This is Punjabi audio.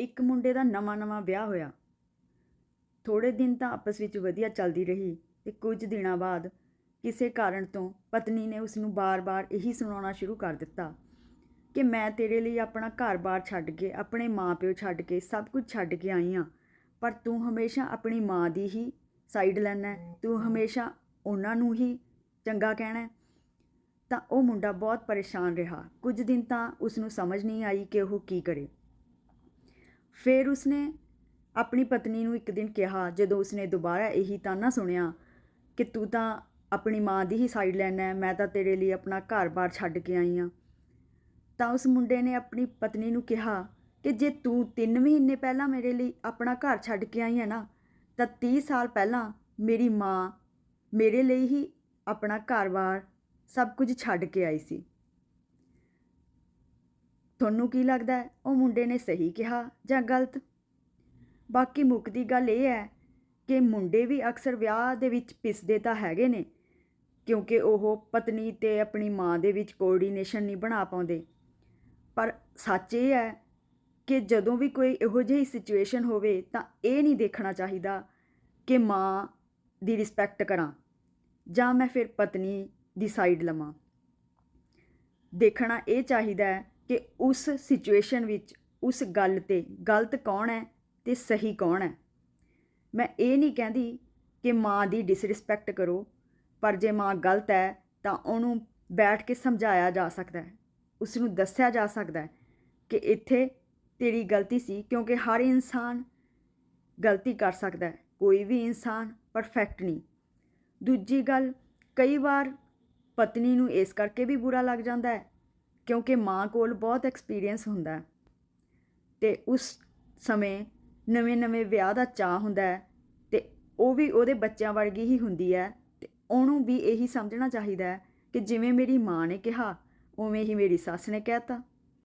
ਇੱਕ ਮੁੰਡੇ ਦਾ ਨਵਾਂ-ਨਵਾਂ ਵਿਆਹ ਹੋਇਆ। ਥੋੜੇ ਦਿਨ ਤਾਂ ਆਪਸ ਵਿੱਚ ਵਧੀਆ ਚੱਲਦੀ ਰਹੀ ਤੇ ਕੁਝ ਦਿਨਾਂ ਬਾਅਦ ਕਿਸੇ ਕਾਰਨ ਤੋਂ ਪਤਨੀ ਨੇ ਉਸ ਨੂੰ ਬਾਰ-ਬਾਰ ਇਹੀ ਸੁਣਾਉਣਾ ਸ਼ੁਰੂ ਕਰ ਦਿੱਤਾ ਕਿ ਮੈਂ ਤੇਰੇ ਲਈ ਆਪਣਾ ਘਰ-ਬਾਰ ਛੱਡ ਕੇ, ਆਪਣੇ ਮਾਪਿਓ ਛੱਡ ਕੇ, ਸਭ ਕੁਝ ਛੱਡ ਕੇ ਆਈ ਹਾਂ ਪਰ ਤੂੰ ਹਮੇਸ਼ਾ ਆਪਣੀ ਮਾਂ ਦੀ ਹੀ ਸਾਈਡ ਲੈਣਾ ਤੂੰ ਹਮੇਸ਼ਾ ਉਹਨਾਂ ਨੂੰ ਹੀ ਚੰਗਾ ਕਹਿਣਾ ਤਾਂ ਉਹ ਮੁੰਡਾ ਬਹੁਤ ਪਰੇਸ਼ਾਨ ਰਿਹਾ। ਕੁਝ ਦਿਨ ਤਾਂ ਉਸ ਨੂੰ ਸਮਝ ਨਹੀਂ ਆਈ ਕਿ ਉਹ ਕੀ ਕਰੇ। ਫਿਰ ਉਸਨੇ ਆਪਣੀ ਪਤਨੀ ਨੂੰ ਇੱਕ ਦਿਨ ਕਿਹਾ, ਜਦੋਂ ਉਸਨੇ ਦੁਬਾਰਾ ਇਹੀ ਤਾਨਾ ਸੁਣਿਆ ਕਿ ਤੂੰ ਤਾਂ ਆਪਣੀ ਮਾਂ ਦੀ ਹੀ ਸਾਈਡ ਲੈਣਾ ਹੈ, ਮੈਂ ਤਾਂ ਤੇਰੇ ਲਈ ਆਪਣਾ ਘਰ-ਬਾਰ ਛੱਡ ਕੇ ਆਈ ਹਾਂ। ਤਾਂ ਉਸ ਮੁੰਡੇ ਨੇ ਆਪਣੀ ਪਤਨੀ ਨੂੰ ਕਿਹਾ ਕਿ ਜੇ ਤੂੰ 3 ਮਹੀਨੇ ਪਹਿਲਾਂ ਮੇਰੇ ਲਈ ਆਪਣਾ ਘਰ ਛੱਡ ਕੇ ਆਈ ਹੈ ਨਾ, ਤਾਂ 30 ਸਾਲ ਪਹਿਲਾਂ ਮੇਰੀ ਮਾਂ ਮੇਰੇ ਲਈ ਹੀ ਆਪਣਾ ਘਰ-ਬਾਰ ਸਭ ਕੁਝ ਛੱਡ ਕੇ ਆਈ ਸੀ। ਤੁਹਾਨੂੰ ਕੀ ਲੱਗਦਾ ਉਹ ਮੁੰਡੇ ਨੇ ਸਹੀ ਕਿਹਾ ਜਾਂ ਗਲਤ? ਬਾਕੀ ਮੁੱਕਦੀ ਗੱਲ ਇਹ ਹੈ ਕਿ ਮੁੰਡੇ ਵੀ ਅਕਸਰ ਵਿਆਹ ਦੇ ਵਿੱਚ ਪਿਸਦੇ ਤਾਂ ਹੈਗੇ ਨੇ, ਕਿਉਂਕਿ ਉਹ ਪਤਨੀ ਤੇ ਆਪਣੀ ਮਾਂ ਦੇ ਵਿੱਚ ਕੋਆਰਡੀਨੇਸ਼ਨ ਨਹੀਂ ਬਣਾ ਪਾਉਂਦੇ। ਪਰ ਸੱਚ ਇਹ ਹੈ ਕਿ ਜਦੋਂ ਵੀ ਕੋਈ ਇਹੋ ਜਿਹੀ ਸਿਚੁਏਸ਼ਨ ਹੋਵੇ ਤਾਂ ਇਹ ਨਹੀਂ ਦੇਖਣਾ ਚਾਹੀਦਾ ਕਿ ਮਾਂ ਦੀ ਰਿਸਪੈਕਟ ਕਰਾਂ ਜਾਂ ਮੈਂ ਫਿਰ ਪਤਨੀ ਦੀ ਸਾਈਡ ਲਵਾਂ। ਦੇਖਣਾ ਇਹ ਚਾਹੀਦਾ ਹੈ ਕਿ ਉਸ ਸਿਚੁਏਸ਼ਨ ਵਿੱਚ ਉਸ ਗੱਲ ਤੇ ਗਲਤ ਕੌਣ ਹੈ ਤੇ ਸਹੀ ਕੌਣ ਹੈ। ਮੈਂ ਇਹ ਨਹੀਂ ਕਹਿੰਦੀ ਕਿ ਮਾਂ ਦੀ ਡਿਸਰਿਸਪੈਕਟ ਕਰੋ, ਪਰ ਜੇ ਮਾਂ ਗਲਤ ਹੈ ਤਾਂ ਉਹਨੂੰ ਬੈਠ ਕੇ ਸਮਝਾਇਆ ਜਾ ਸਕਦਾ ਹੈ। ਉਸ ਨੂੰ ਦੱਸਿਆ ਜਾ ਸਕਦਾ ਹੈ ਕਿ ਇੱਥੇ ਤੇਰੀ ਗਲਤੀ ਸੀ ਕਿਉਂਕਿ ਹਰ ਇਨਸਾਨ ਗਲਤੀ ਕਰ ਸਕਦਾ ਹੈ। ਕੋਈ ਵੀ ਇਨਸਾਨ ਪਰਫੈਕਟ ਨਹੀਂ। ਦੂਜੀ ਗੱਲ, ਕਈ ਵਾਰ ਪਤਨੀ ਨੂੰ ਇਸ ਕਰਕੇ ਵੀ ਬੁਰਾ ਲੱਗ ਜਾਂਦਾ ਹੈ ਕਿਉਂਕਿ ਮਾਂ ਕੋਲ ਬਹੁਤ ਐਕਸਪੀਰੀਅੰਸ ਹੁੰਦਾ ਹੈ। ਤੇ ਉਸ ਸਮੇਂ ਨਵੇਂ-ਨਵੇਂ ਵਿਆਹ ਦਾ ਚਾਹ ਹੁੰਦਾ ਹੈ ਤੇ ਉਹ ਵੀ ਉਹਦੇ ਬੱਚਿਆਂ ਵਰਗੀ ਹੀ ਹੁੰਦੀ ਹੈ ਤੇ ਉਹਨੂੰ ਵੀ ਇਹੀ ਸਮਝਣਾ ਚਾਹੀਦਾ ਹੈ ਕਿ ਜਿਵੇਂ ਮੇਰੀ ਮਾਂ ਨੇ ਕਿਹਾ, ਉਵੇਂ ਹੀ ਮੇਰੀ ਸੱਸ ਨੇ ਕਹਿਤਾ।